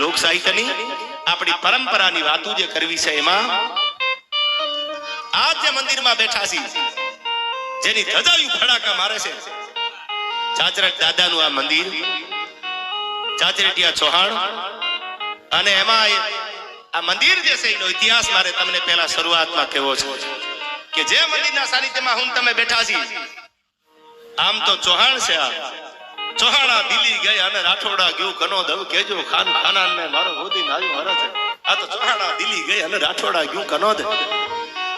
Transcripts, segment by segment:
લોક સાહિત્યની આપણી પરંપરાની વાતો જે કરવી છે એમાં આ મંદિરમાં બેઠા છીએ, જેની ધજાયું ફડાકા મારે છે ચાચરટ દાદાનું આ મંદિર ચાચરેટિયા ચૌહાણ, અને એમાં આ મંદિર જે છે એનો ઇતિહાસ મારે તમને પહેલા શરૂઆતમાં કહેવો છે, કે જે મંદિરના સાનિધ્યમાં હું તમે બેઠા છીએ, આમ તો ચૌહાણ છે આ. ચૌહાણા દિલ્હી ગયા અને રાઠોડા ગયું. કનો દવ કેજો ખાન ખાનાન ને મારો ગોદી નાયું હરે છે આ તો ચૌહાણા દિલ્હી ગયા અને રાઠોડા ગયું કનો દે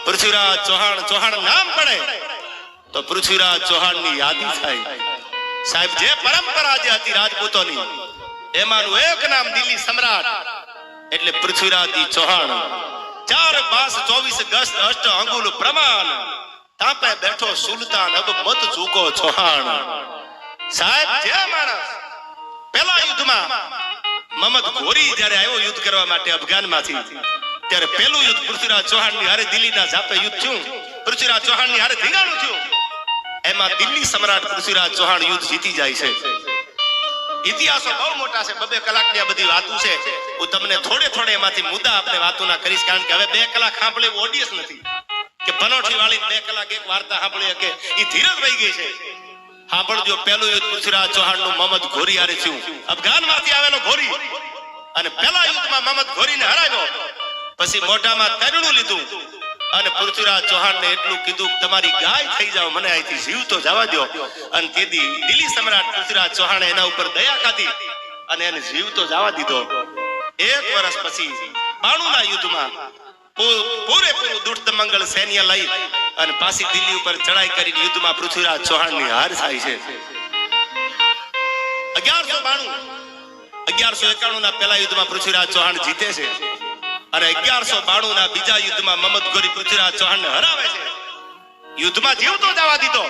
પૃથ્વીરાજ ચૌહાણ ચૌહાણ નામ પડે. તો પૃથ્વીરાજ ચૌહાણની યાદી થાય. સાહેબ, જે પરંપરા જે હતી રાજપૂતોની, એમાંનું એક નામ દિલ્હી સમ્રાટ. એટલે પૃથ્વીરાજ ચૌહાણ. ચાર બાસ ચોવીસ ગસ્ત અષ્ટ અંગુલ પ્રમાણ. તાપે બેઠો સુલતાન, અબ મત ચૂકો ચૌહાણ. ની ની જીતી જાય છે. ઇતિહાસો બહુ મોટા છે, બબે વાતો છે. હું તમને થોડે થોડે એમાંથી મુદ્દા આપણે વાતોના કરીશ, કારણ કે હવે બે કલાક સાંભળે ઓડિયન્સ નથી. કે પનોઠી વાળી બે કલાક એક વાર્તા સાંભળી શકે એ ધીરજ રહી ગઈ છે. સાંભળજો, પહેલું યુદ્ધ પૃથ્વીરાજ ચૌહાણનું મમદ ઘોરી હારે થયું. અફઘાનમાંથી આવેલો ઘોરી. અને પહેલા યુદ્ધમાં મમદ ઘોરી ને હરાવ્યો. પછી મોઢામાં તરણું લીધું. અને પૃથ્વીરાજ ચૌહાણ ને એટલું કીધું તમારી ગાય થઈ જાવ મને અહીંથી જીવ તો જવા દો અને તેથી દિલ્હી સમ્રાટ પૃથ્વીરાજ ચૌહાણે એના ઉપર દયા ખાધી અને એને જીવ તો જવા દીધો. એક વર્ષ પછી બાણુના યુદ્ધમાં પૂરેપૂરું દુષ્ટ મંગળ સૈન્ય લઈ અને પાછી દિલ્હી ઉપર ચડાઈ કરીને યુદ્ધમાં પૃથ્વીરાજ ચૌહાણની હાર થાય છે. અગિયારસો બાણું, અગિયારસો એકાણું ના પેલા યુદ્ધમાં પૃથ્વીરાજ ચૌહાણ જીતે છે. અને અગિયારસો બાણું ના બીજા યુદ્ધમાં મમદ ગોરી પૃથ્વીરાજ ચૌહાણ ને હરાવે છે. યુદ્ધમાં જીવતો જવા દીધો.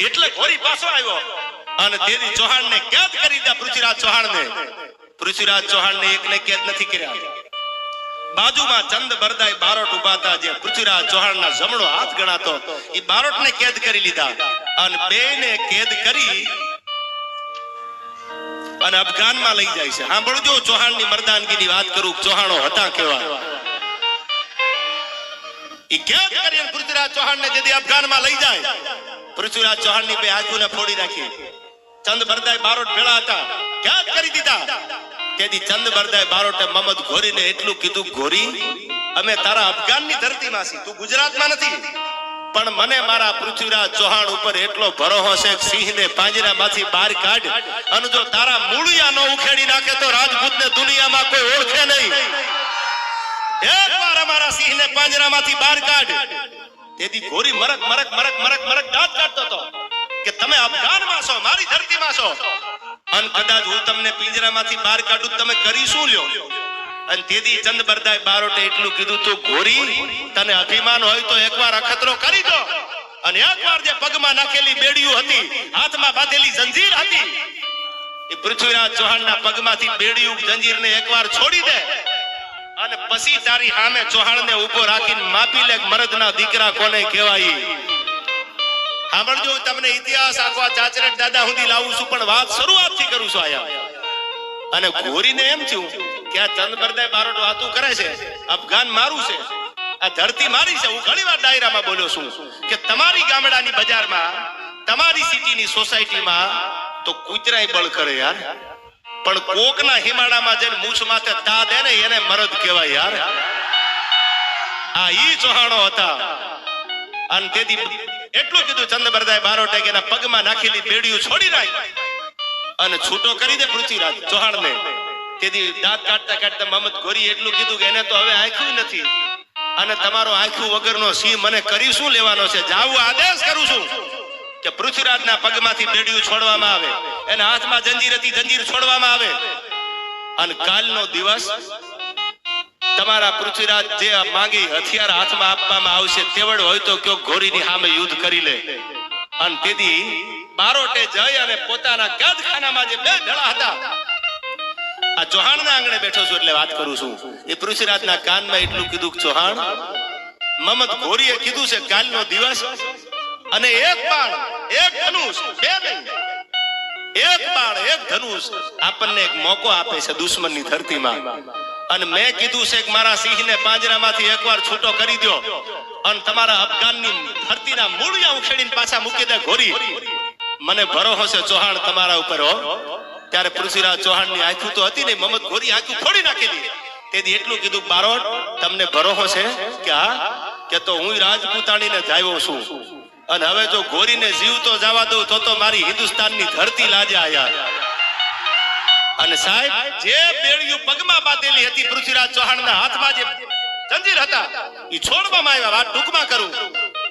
એટલે ગોરી પાછો આવ્યો. અને તેથી ચૌહાણ ને કેદ કરી દીધા પૃથ્વીરાજ ચૌહાણ ને પૃથ્વીરાજ ચૌહાણ ને એકને કેદ નથી કર્યા. બાજુમાં ચંદ બરદાય બારોટ ઊભા જે પૃથ્વીરાજ ચૌહાણ ના જમણો હાથ ગણાતો. એ બારોટ ને કેદ કરી લીધા. અને બે ને કેદ કરી અને અફઘાનમાં લઈ જાય છે. સાંભળજો ચૌહાણની મર્દાનગીની વાત કરું. ચૌહાણો હતા કેવા? કેદ કરી પૃથ્વીરાજ ચૌહાણ ને જેથી અફઘાનમાં લઈ જાય. પૃથ્વીરાજ ચૌહાણની બે આંખોને ફોડી નાખી. ચંદ બરદાય બારોટ ભેળા હતા. કેદ કરી દીધા. તેથી ચંદ બરદાય બારોટે મમદ ઘોરીને એટલું કીધું, ઘોરી, અમે તારા અફઘાનની ધરતીમાં છી તું ગુજરાતમાં નથી. પણ મને મારા પૃથ્વીરાજ ચૌહાણ ઉપર એટલો ભરોસો છે સિંહને પાંજરામાંથી બહાર કાઢ અને જો તારા મૂળિયા નો ઉખેડી નાખે તો રાજપૂતને દુનિયામાં કોઈ ઓળખે નહીં. એકવાર અમારા સિંહને પાંજરામાંથી બહાર કાઢ. તેથી ઘોરી મરક મરક મરક મરક મરક દાંત કાઢતો હતો કે તમે અફઘાનમાં છો, મારી ધરતીમાં છો. અને કદાચ હું તમને પિંજરામાંથી બહાર કાઢું તમે કરી શું લ્યો? અને તેથી ચંદ બારોટે એટલું કીધું, તું ઘોરી તને અભિમાન હોય તો એકવાર અખતરો કરી દો. અને એકવાર જે પગમાં નાખેલી બેડીયું હતી, હાથમાં બાંધેલી જંજીર હતી, એ પૃથ્વીરાજ ચૌહાણના પગમાંથી બેડીયું જંજીરને એકવાર છોડી દે. અને પછી તારી સામે ચૌહાણને ઊભો રાખીને માપી લે મરદના દીકરા કોને કહેવાય? સાંભળજો તમને ઇતિહાસ આખો ચાચરેટ દાદા સુધી લાવું છું પણ વાત શરૂઆતથી કરું છું આયા. અને ઘોરીને એમ થયું કે આ ચંદબરદાય બારોટ વાતું કરે છે અફઘાન મારું છે આ ધરતી મારી છે. હું ઘણી વાર ડાયરામાં બોલ્યો છું કે તમારી ગામડાની બજારમાં તમારી સિટીની સોસાયટીમાં તો કૂતરાય બળ કરે યાર. પણ કોકના હિમાડામાં જઈને મૂછ માથે તા દે ને એને મરદ કહેવાય યાર. આ ઈ ચૌહાણો હતા. અને તેથી એટલું કીધું ચંદબરદાય બારોટે એના પગમાં નાખેલી બેડીયું છોડી નાખ. અને છૂટો કરી દે પૃથ્વીરાજ, ચૌહાણને. તેથી દાંત કાઢતા કાઢતા મહમદ ગોરી એટલું કીધું કે એને તો હવે આંખ્યું નથી. અને તમારો આંખ્યું વગરનો સિંહ મને કરી શું લેવાનો છે? જાવું આદેશ કરું છું કે પૃથ્વીરાજના પગમાંથી બેડીયું છોડવામાં આવે, એના હાથમાં જંજીર હતી, જંજીર છોડવામાં આવે. અને કાલનો દિવસ તમારા પૃથ્વીરાજ જે માંગી હથિયાર હાથમાં આપવામાં આવશે, તેવડ હોય તો કયો ઘોરીની સામે યુદ્ધ કરી લે. અને તેથી બારોટે જઈ અને પોતાના કેદખાનામાં જે બે ઢળા હતા, આ ચૌહાણના આંગણે બેઠો છું એટલે વાત કરું છું. એ પૃથ્વીરાજના કાનમાં એટલું કીધું કે, ચૌહાણ, મમત ઘોરીએ કીધું છે કાલનો દિવસ અને એક બાણ, એક ધનુષ, બે નહીં એક બાણ, એક ધનુષ આપણને એક મોકો આપે છે દુશ્મનની ધરતીમાં. અને મેં કીધું છે કે મારા સિંહને પાંજરામાંથી એકવાર છૂટો કરી દો અને તમારા અફઘાનની ધરતીના મૂળિયા ઉખેડીને પાછા મૂકી દે ઘોરી. મને ભરોસો છે ચૌહાણ તમારા ઉપર ત્યારે પૃથ્વીરાજ ચૌહાણની આંખું તો હતી ને, મમત ઘોરી આંખું ફોડી નાખેલી તેથી એટલું કીધું, બારોટ, તમને ભરોસો છે કે હા? કે તો હું રાજપૂતાણીને જાયો છું. અને હવે જો ગોરીને જીવતો જવા દઉં તો તો મારી હિન્દુસ્તાનની ધરતી લાજે આયા. અને સાહેબ, જે બેડિયું પગમાં બાંધેલી હતી પૃથ્વીરાજ ચૌહાણના હાથમાં જે જંજીર હતા એ છોડવામાં આવ્યા વાત ટૂંકમાં કરું.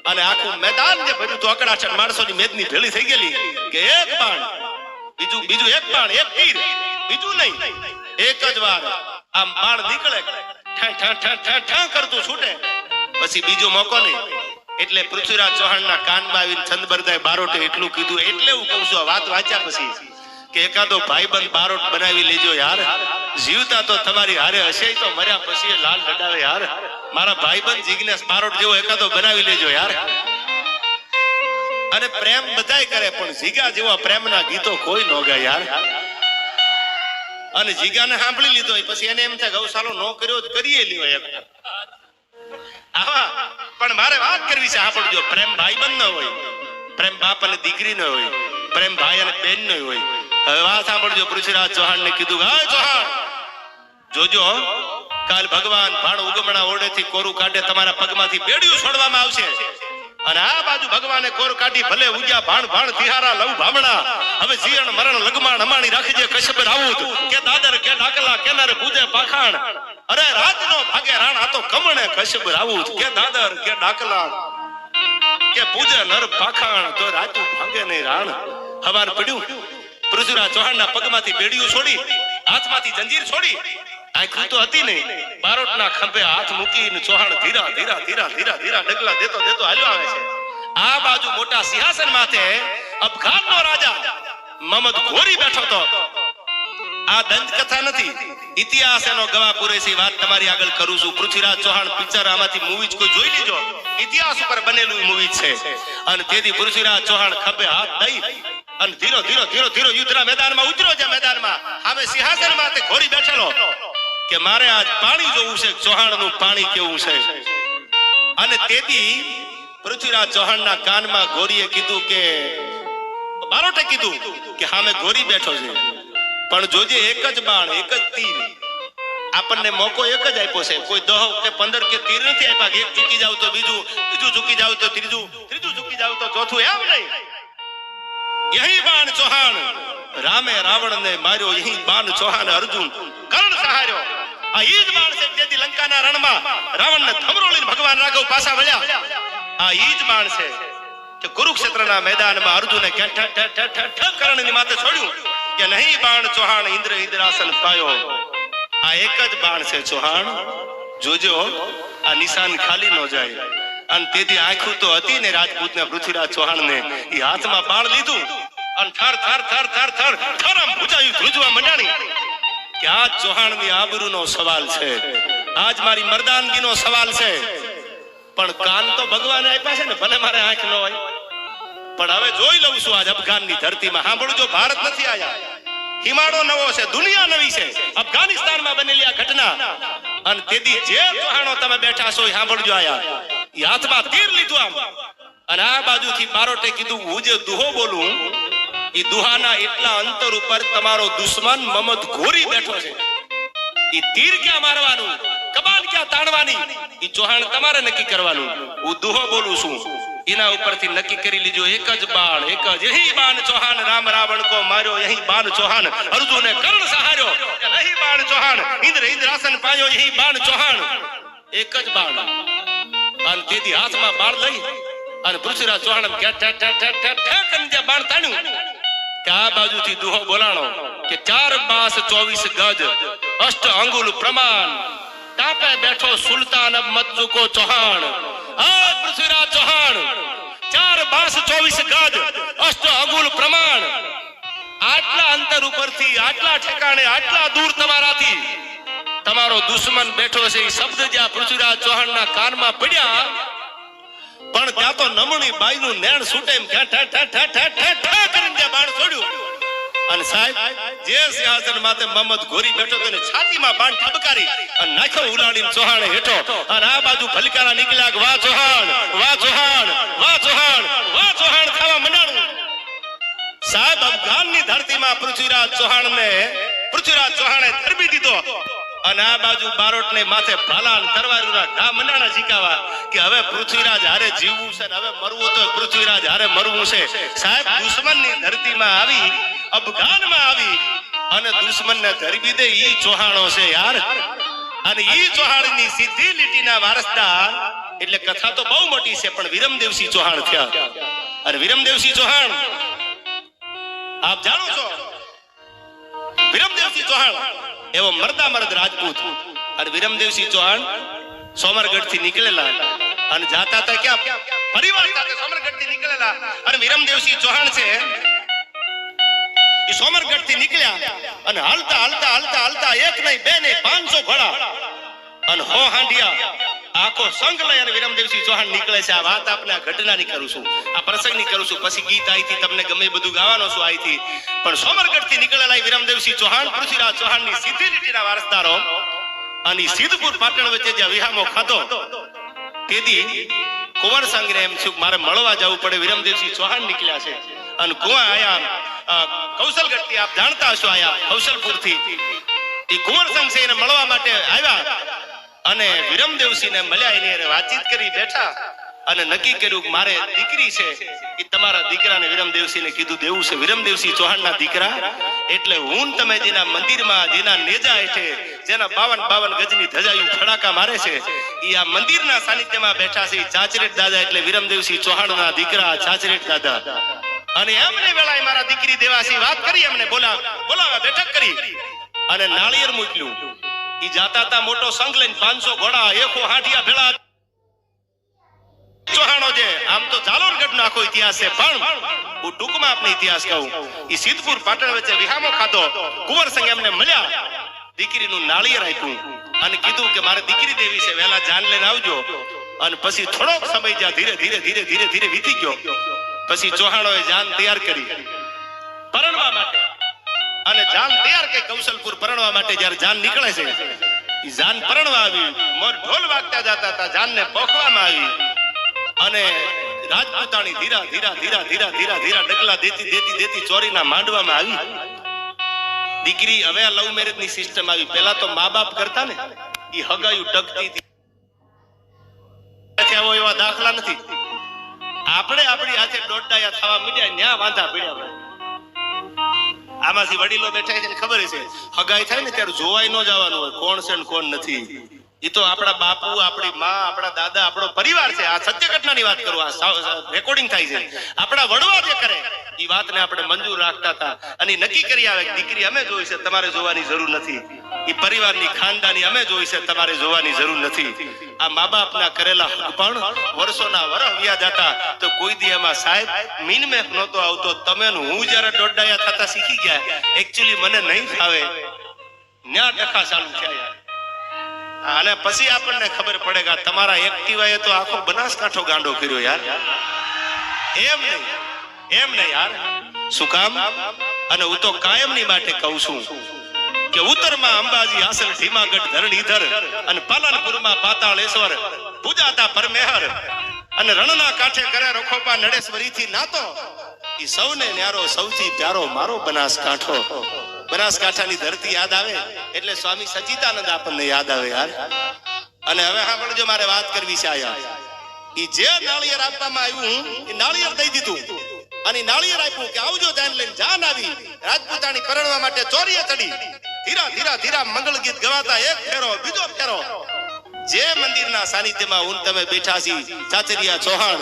અને આખું મેદાન જે ભર્યું તો અકડાચટ માણસોની મેદની ભેળી થઈ ગયેલી કે એક બાણ, બીજું બીજું એક બાણ, એક તીર, બીજું નહીં. એક જ વાર આમ બાણ નીકળે, ઠા ઠા ઠા ઠા ઠા કરતું છૂટે. પછી બીજો મોકો નહીં. એટલે પૃથ્વીરાજ ચૌહાણના કાનમાં આવીને ચંદબરદાએ બારોટે એટલું કીધું, એટલે હું કહું છું વાત વાંચ્યા પછી કે એકાદો ભાઈબંધ બારોટ બનાવી લેજો યાર. જીવતા તો તમારી હારે હશે તો મર્યા પછી લાલ લડાવે યાર. મારા ભાઈબંધ જિગ્નેશ બારોટ જેવો એકાદો બનાવી લેજો યાર. અને પ્રેમ બધાય કરે, પણ જીગા જેવા પ્રેમના ગીતો કોઈ ન ગાય યાર. અને જીગાને સાંભળી લીધો પછી એને એમ થાય ગૌશાલો નો કર્યો કરીએ લ્યો એક. આવા, પણ મારે વાત કરવી છે, સાંભળજો. પ્રેમ ભાઈબંધ ન હોય, પ્રેમ બાપ અને દીકરી ન હોય, પ્રેમ ભાઈ અને બેન ન હોય હવે વાત સાંભળજો પૃથ્વીરાજ ચૌહાણ ને કીધું હા ચૌહાણ, જોજો કાલ ભગવાન ભાણ ઉગમણા ઓરડેથી કોરું કાઢે તમારા પગમાંથી બેડિયું છોડવામાં આવશે. અને આ બાજુ ભગવાને કોર કાઢી ભલે ઉગ્યા ભાણ ભાણ તિહારા લવ ભામણા, હવે જીરણ મરણ લગમાણ હમાણી રાખીજે કશ્યપ રાઉત, કે દાદર, કે ડાકલા, કે નર પૂજે પાખાણ. અરે રાજનો ભાગે રાણ આ તો કમણે કશ્યપ રાઉત, કે દાદર, કે ડાકલા, કે પૂજે નર પાખાણ, તો રાતું ભાગે નહીં રાણ. હવાર પડ્યું. પૃથ્વીરાજ ચૌહાણના પગમાંથી બેડિયું છોડી, હાથમાંથી છોડી હાથ મૂકીને ચૌહાણ ધીરા ધીરા ધીરા ધીરા ધીરા છે. આ બાજુ નથી. ઇતિહાસ એનો ગવા પૂરે છે વાત તમારી આગળ કરું છું. પૃથ્વીરાજ ચૌહાણ પિક્ચર આમાંથી મૂવી કોઈ જોઈ લીજો? ઇતિહાસ ઉપર બનેલું મૂવી છે. અને તેથી પૃથ્વીરાજ ચૌહાણ ખભે હાથ દઈ અને ધીરો ધીરો ધીરો ધીરો યુદ્ધના મેદાનમાં ઉતરો છે મેદાનમાં. હવે સિંહાસન માથે ઘોડી બેઠેલો કે મારે આજ પાણી જોવું છે, ચૌહાણનું પાણી કેવું છે? અને તેથી પૃથ્વીરાજ ચૌહાણના કાનમાં ઘોરીએ કીધું કે, બારોટે કીધું કે સામે ઘોરી બેઠો છે. પણ જોજે એક જ બાણ, એક જ તીર. આપણને મોકો એક જ આપ્યો છે. કોઈ દહ કે પંદર કે તીર નથી આપ્યા. એક ચૂકી જાવ તો બીજું બીજું ચૂકી જાવ તો ત્રીજું ત્રીજું ચૂકી જાવ તો ચોથું. એમ નહીં. યહી બાણ ચૌહાણ રામે રાવણ ને માર્યો યહી બાણ ચૌહાણ અર્જુન કર્ણ સહાર્યો આ ઈ જ બાણ છે જેથી લંકાના રણમાં રાવણ ને લઈને ભગવાન રાઘવ પાછા વળ્યા આ ઈ બાણ છે કે કુરુક્ષેત્રના મેદાનમાં અર્જુને ઠ ઠ ઠ કર્ણની માથે છોડ્યું કે નહીં બાણ ચૌહાણ ઇન્દ્ર ઇન્દ્રાસન પાયો આ એક જ બાણ છે ચૌહાણ જોજો આ નિશાન ખાલી ન જાય અને તેથી આંખું તો હતી ને રાજપૂત ને પૃથ્વીરાજ ચૌહાણ ને એ હાથમાં બાણ લીધું અને થર થર થર થર થર થર આમ ભુજાયું ધ્રુજવા મંડાણી. કે આ ચૌહાણની આબરૂનો સવાલ છે. આજ મારી મર્દાનગીનો સવાલ છે. પણ કાન તો ભગવાને આપ્યા છે ને, ભલે મારે આંખ ન હોય. પણ હવે જોઈ લઉં છું આજ અફઘાનની ધરતીમાં. સાંભળજો, ભારત નથી આયા. હિમાડો નવો છે, દુનિયા નવી છે. અફઘાનિસ્તાનમાં બનેલી આ ઘટના. અને તેથી જે ચૌહાણો તમે બેઠા છો એ સાંભળજો આયા. એ હાથમાં તીર લીધું આમ. અને આ બાજુથી બારોટે કીધું, હું જે દુહો બોલું એ દુહાના એટલા અંતર ઉપર તમારો દુશ્મન મમદ ઘોરી બેઠો છે. એ તીર ક્યાં મારવાનું? કબાલ ક્યાં તાણવાની? એ ચૌહાણ તમારે નક્કી કરવાનું. હું દુહો બોલું છું. એના ઉપરથી નક્કી કરી લીજો, એક જ બાણ, એક જ યહી બાણ ચૌહાણ, રામ રાવણ કો માર્યો યહી બાણ ચૌહાણ. અર્જુને કર્ણ સહાર્યો. યહી બાણ ચૌહાણ. ઇન્દ્ર ઇન્દ્રાસન પાયો યહી બાણ ચૌહાણ. એક જ બાણ. અને દીદી હાથમાં બાણ લઈ અને પૃથ્વીરાજ ચૌહાણ કે ઠ તાણ્યું. કે આ બાજુથી દુહો બોલાણો કે ચાર માસ ચોવીસ ગજ અષ્ટ અંગુલ પ્રમાણ. ટાપે બેઠો સુલતાન મતુકો ચૌહાણ. આ પૃથ્વીરાજ ચૌહાણ, ચાર માસ ચોવીસ ગજ અષ્ટ અંગુલ પ્રમાણ. આટલા અંતર ઉપરથી, આટલા ઠેકાણે, આટલા દૂર તમારાથી તમારો દુશ્મન બેઠો છે શબ્દ જ્યાં પૃથ્વીરાજ ચૌહાણના કાનમાં પડ્યા, પણ ત્યાં તો નમણી બાઈનું નેણ છૂટે એમ ચૌહાણે હેઠો. અને આ બાજુ ભલકારા નીકળ્યા વાહ ચૌહાણ વાહ ચૌહાણ વાહ ચૌહાણ વાહ ચૌહાણ ખાવા મંડાણું સાહેબ, અફઘાનની ધરતીમાં પૃથ્વીરાજ ચૌહાણને પૃથ્વીરાજ ચૌહાણે ધરબી દીધો. અને આ બાજુ બારોટને માથે ભાલા અને ઘા મંડાણા શીખાવા કે હવે પૃથ્વીરાજ હારે જીવવું છે હવે મરવું તો પૃથ્વીરાજ હારે મરવું છે. સાહેબ, દુશ્મનની ધરતીમાં આવી, અફઘાનમાં આવી અને દુશ્મનને ધરબી દે ઈ ચોહાણો છે યાર. અને ઈ ચૌહાણની સીધી લીટીના વારસદાર, એટલે કથા તો બહુ મોટી છે, પણ વિરમદેવસિંહ ચૌહાણ થયા. અને વિરમદેવસિંહ ચૌહાણ, આપ જાણો છો? વિરમદેવસિંહ ચૌહાણ એવો મરદા મરદ રાજપૂત અને વિરમદેવસિંહ ચૌહાણ સોમરગઢથી નીકળેલા અને જાતા હતા ક્યાં? પરિવાર સાથે સોમરગઢથી નીકળેલા. અને વિરમદેવસિંહ ચૌહાણ છે સોમરગઢથી નીકળ્યા અને હાલતા હાલતા હાલતા હાલતા એક નહીં, બે નહીં, પાંચસો ઘોડા. અને હો હાંડિયા આખો સંઘ લઈ અને વિરમદેવસિંહ ચૌહાણ નીકળે છે. આ વાત આપને આ ઘટનાની કરું છું. આ પ્રસંગની કરું છું. પછી ગીત આઈથી તમને ગમે બધું ગાવાનો છું આઈથી. પણ સોમરગઢથી નીકળેલા વિરમદેવસિંહ ચૌહાણ, પૃથ્વીરાજ ચૌહાણની સીધી લીટીના વારસદારો અને સિદ્ધપુર પાટણ વચ્ચે જ્યાં વિહામો ખાધો, તેથી કુંવર સંઘને એમ થયું મારે મળવા જવું પડે. વિરમદેવસિંહ ચૌહાણ નીકળ્યા છે. અને કુવા આયા કૌશલગઢથી આપ જાણતા હશો આયા કૌશલપુરથી. એ કુંવર સંઘ છે એને મળવા માટે આવ્યા અને વિરમદેવસિંહને મળ્યા એની વાતચીત કરી બેઠા અને નક્કી કર્યું કે મારે દીકરી છે એ તમારા દીકરાને વિરમદેવસિંહને કીધું દેવું છે. વિરમદેવસિંહ ચૌહાણના દીકરા. એટલે હું તમે જેના મંદિરમાં, જેના નેજા હેઠે, જેના બાવન બાવન ગજની ધજાયું ફડાકા મારે છે એ આ મંદિરના સાનિધ્યમાં બેઠા છે. ચાચરેટ દાદા એટલે વિરમદેવસિંહ ચૌહાણના દીકરા, ચાચરેટ દાદા. અને એમને વેળાએ મારા દીકરી દેવાસી વાત કરી એમને બોલા, બોલાવા બેઠક કરી. અને નાળિયેર મૂક્યું. ઈ જાતા તા મોટો સંઘ લઈને પાંચસો ઘોડા, એકો હાંડિયા ભેળા ચૌહાણો જે, આમ તો જાલોરગઢ નો આખો ઇતિહાસ છે, પણ હું ટૂંકમાં આપને ઇતિહાસ કહું. ઈ સિદ્ધપુર પાટણ વચ્ચે વિહામો ખાધો, કુંવર એમને મળ્યા. દીકરીનું નાળિયેર આપ્યું અને કીધું કે મારે દીકરી દેવી છે, વહેલા જાન લઈને આવજો. અને પછી થોડોક સમય જ્યાં ધીરે ધીરે ધીરે ધીરે ધીરે વીતી ગયો. પછી ચૌહાણોએ જાન તૈયાર કરી. પરણવા માટે અને જાન તૈયાર કે કૌશલપુર પરણવા માટે જ્યારે જાન નીકળે છે, ઈ જાન પરણવા આવી, મોર ઢોલ વાગતા જતા હતા, જાનને પોખવામાં આવી. અને રાજપૂતાણી ધીરા ધીરા ધીરા ધીરા ધીરા ધીરા ડગલા દેતી દેતી દેતી ચોરીના માંડવામાં આવી. દીકરી હવે આ લવ મેરેજની સિસ્ટમ આવી. પહેલા તો મા બાપ કરતા ને, ઈ હગાયું, ટકતી હતી. આવો એવા દાખલા નથી. આપણે આપણી હાથે દોડડાયા થવા મીડ્યા, ન્યા વાંધા પડ્યા આમાંથી વડીલો બેઠા છે ખબર છે, હગાઈ થાય ને ત્યારે જોવાય ન જવાનું હોય, કોણ છે ને કોણ નથી. એ તો આપણા બાપુ, આપણી માં, આપણા દાદા, આપણો પરિવાર છે. આ સત્ય ઘટનાની વાત કરું, આ રેકોર્ડિંગ થાય છે. આપણા વડવા જે કરે એ વાતને આપણે મંજૂર રાખતા હતા. અને નક્કી કરી આવે કે દીકરી અમે જોઈ છે, તમારે જોવાની જરૂર નથી. એ પરિવારની ખાનદાની અમે જોઈ છે, તમારે જોવાની જરૂર નથી. આ મા બાપના કરેલા પણ વર્ષોના વરહ વ્યા જતા તો કોઈ દી એમાં સાહેબ મીનમેક નહોતો આવતો તમે હું જ્યારે દોડાયા થતા શીખી ગયા એકચ્યુઅલી મને નહીં ફાવે. ન્યા ડખા ચાલુ થયા. અને પછી આપણને ખબર પડે કે તમારા એક્ટિવાએ તો આખો બનાસકાંઠો ગાંડો કર્યો યાર. એમ નહીં. એમ ને યાર? શું અને હું તો કાયમની માટે કહું છું કે ઉત્તરમાં અંબાજી હાસલ ધીમાગઢ ધરણીધર અને પાલનપુરમાં પાતાળેશ્વર, પૂજાતા પરમેહર અને રણના કાંઠે કરે રખોપા નડેશ્વરી થી નાતો એ સૌને ન્યારો, સૌથી પ્યારો મારો બનાસકાંઠો. બનાસકાંઠાની ધરતી યાદ આવે એટલે સ્વામી સચિદાનંદ આપણને યાદ આવે યાર. અને હવે સાંભળજો મારે વાત કરવી છે આયા. એ જે નાળિયેર આપવામાં આવ્યું એ નાળિયેર દઈ દીધું. અને નાળિયેર આપ્યું કે આવજો જાન લઈને જાન આવી. રાજપૂતાણી પરણવા માટે ચોરીએ ચડી. ધીરા ધીરા ધીરા મંગળ ગીત ગવાતા એક ફેરો, બીજો ફેરો. જે મંદિરના સાનિધ્યમાં હું તમે બેઠા છી, ચાચરિયા ચૌહાણ,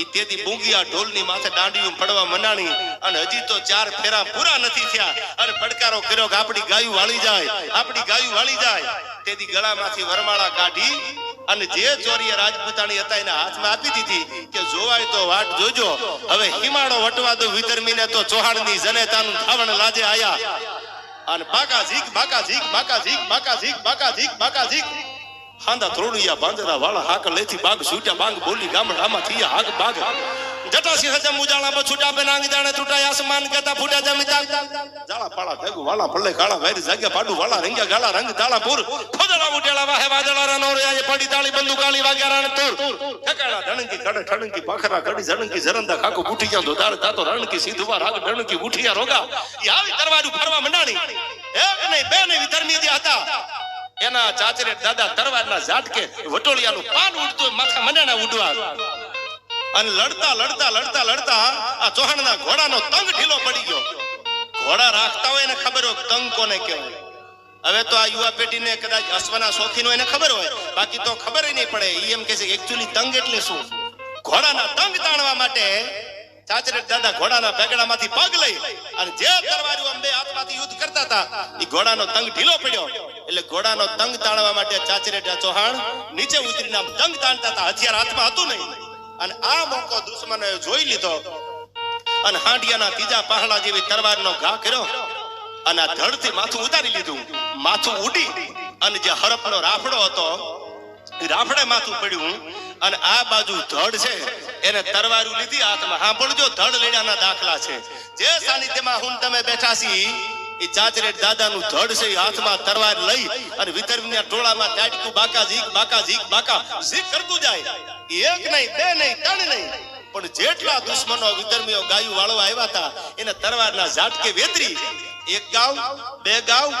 ઈ તેથી બુંગિયા ઢોલની માથે દાંડીયું પડવા મનાણી અને હજી તો ચાર ફેરા પૂરા નથી થયા. અને પડકારો કર્યો કે આપણી ગાયું વાળી જાય, આપણી ગાયું વાળી જાય. તેથી ગળામાંથી વરમાળા કાઢી અને જે ચોરીએ રાજપૂતાણી હતા એના હાથમાં આપી દીધી કે જોવાય તો વાટ જોજો. હવે હિમાળો વટવા દો વિતરમીને તો ચૌહાણની જનેતાનું ધાવણ લાજે આયા. અને બાકા ઝીક બાકા ઝીક બાકા ઝીક બાકા ઝીક બાકા ઝીક બાકા ઝીક હાંદા યા બાંદરા વાળા હાક લેથી બાગ છૂટ્યા, બાંગ બોલી ગામડામાં થયા હાક બાગ. જટાસી હજમ ઉજાળા પર છૂટા બે નાંગ જાણે તૂટાય આસમાન કહેતા ફૂટ્યા જમીતા જાળા પાળા ભેગું વાળા ભલે કાળા વેરી જાગ્યા પાડું વાળા રંગ્યા ગાળા રંગ દાળા પૂર. ઉટેલા વાહે વાદળા રનો રે પડી તાળી બંદુ કાળી વાગ્યા રણ તુર. ઠકાણા ધણકી કડે ઠણકી પાખરા કડી ઝણકી ઝરંદા ખાકો બુઠી ગયા તો દાળ તાતો રણકી સીધવા રાગ ધણકી ઉઠિયા રોગા. ઈ આવી તરવારું ફરવા મંડાણી એક નહીં બે નહીં વિધર્મી જે હતા. એના ચાચરે દાદા તરવારના ઝાટકે વટોળિયાનું પાન ઉડતું માથા મંડાણા ઉડવા. અને લડતા લડતા લડતા લડતા આ ચૌહાણના ઘોડાનો તંગ ઢીલો પડી ગયો. ઘોડા રાખતા હોય એને ખબર હોય તંગ કોને કહેવાય. હવે તો આ યુવા પેઢીને કદાચ અશ્વના શોખીન હોય એને ખબર હોય. બાકી તો ખબર નહીં પડે. ઈ એમ કે છે એકચ્યુઅલી તંગ એટલે શું? ઘોડાના તંગ તાણવા માટે ચાચરે દાદા ઘોડાના પેગડામાંથી પગ લઈ અને જે તરવારી અંબે હાથમાંથી યુદ્ધ કરતા હતા એ ઘોડાનો તંગ ઢીલો પડ્યો. એટલે ઘોડાનો તંગ તાણવા માટે ચાચરેટા ચૌહાણ નીચે ઉતરીને તંગ તાણતા હતા. હથિયાર હાથમાં હતું નહીં. અને આ મોકો દુશ્મને જોઈ લીધો. અને હાંડિયાના ત્રીજા પહાડા જેવી તરવારનો ઘા કર્યો અને ધડથી માથું ઉતારી લીધું. માથું ઉડી અને જે હરપનો રાફડો હતો રાફડે માથું પડ્યું અને આ બાજુ ધડ છે, એને તરવારું લીધી હાથમાં સાંભળજો ધડ લેડાના દાખલા છે. જે સાનિધ્યમાં હું તમે બેઠા છી એ ચાચરેટ દાદાનું ધડ છે હાથમાં તરવાર લઈ અને વિતરવીના ટોળામાં ટાટકું બાકા ઝીક બાકા ઝીક બાકા ઝીક કરતું જાય. એક નહીં, બે નહીં, ત્રણ નહીં. પણ જેટલા દુશ્મનો વિધર્મીઓ ગાયું વાળવા આવ્યા હતા, એને તરવારના ઝાટકે વેતરી. એક ગાવ, બે ગાવ,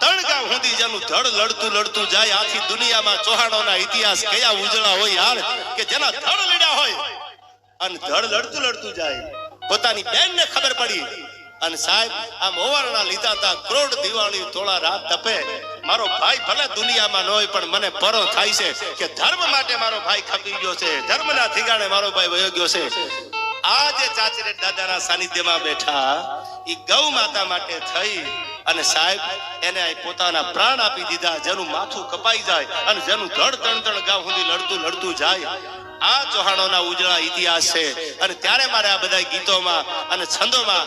ત્રણ ગાવ સુધી જેનું ધડ લડતું લડતું જાય, આખી દુનિયામાં ચૌહાણોના ઇતિહાસ કયા ઉજળા હોય હાલ, કે જેના ધડ લડ્યા હોય. અને ધડ લડતું લડતું જાય. પોતાની બેનને ખબર પડી. અને સાહેબ આ ઓવારણા લીધા હતા, કરોડ દિવાળી થોડા રાત તપે. મારો ભાઈ ભલે દુનિયામાં ન હોય પણ મને પરો થાય છે કે ધર્મ માટે મારો ભાઈ ખપી ગયો છે. ધર્મના થીગાણે મારો ભાઈ વયો ગયો છે. આ જે ચાચરે દાદાના સાનિધ્યમાં બેઠા એ ગૌ માતા માટે થઈ અને સાહેબ, એને પોતાના પ્રાણ આપી દીધા, જેનું માથું કપાઈ જાય અને જેનું ધડ ત્રણ ત્રણ ગાવ સુધી લડતું લડતું જાય. આ ચૌહાણોના ઉજળા ઇતિહાસ છે. અને ત્યારે મારે આ બધા ગીતોમાં અને છંદોમાં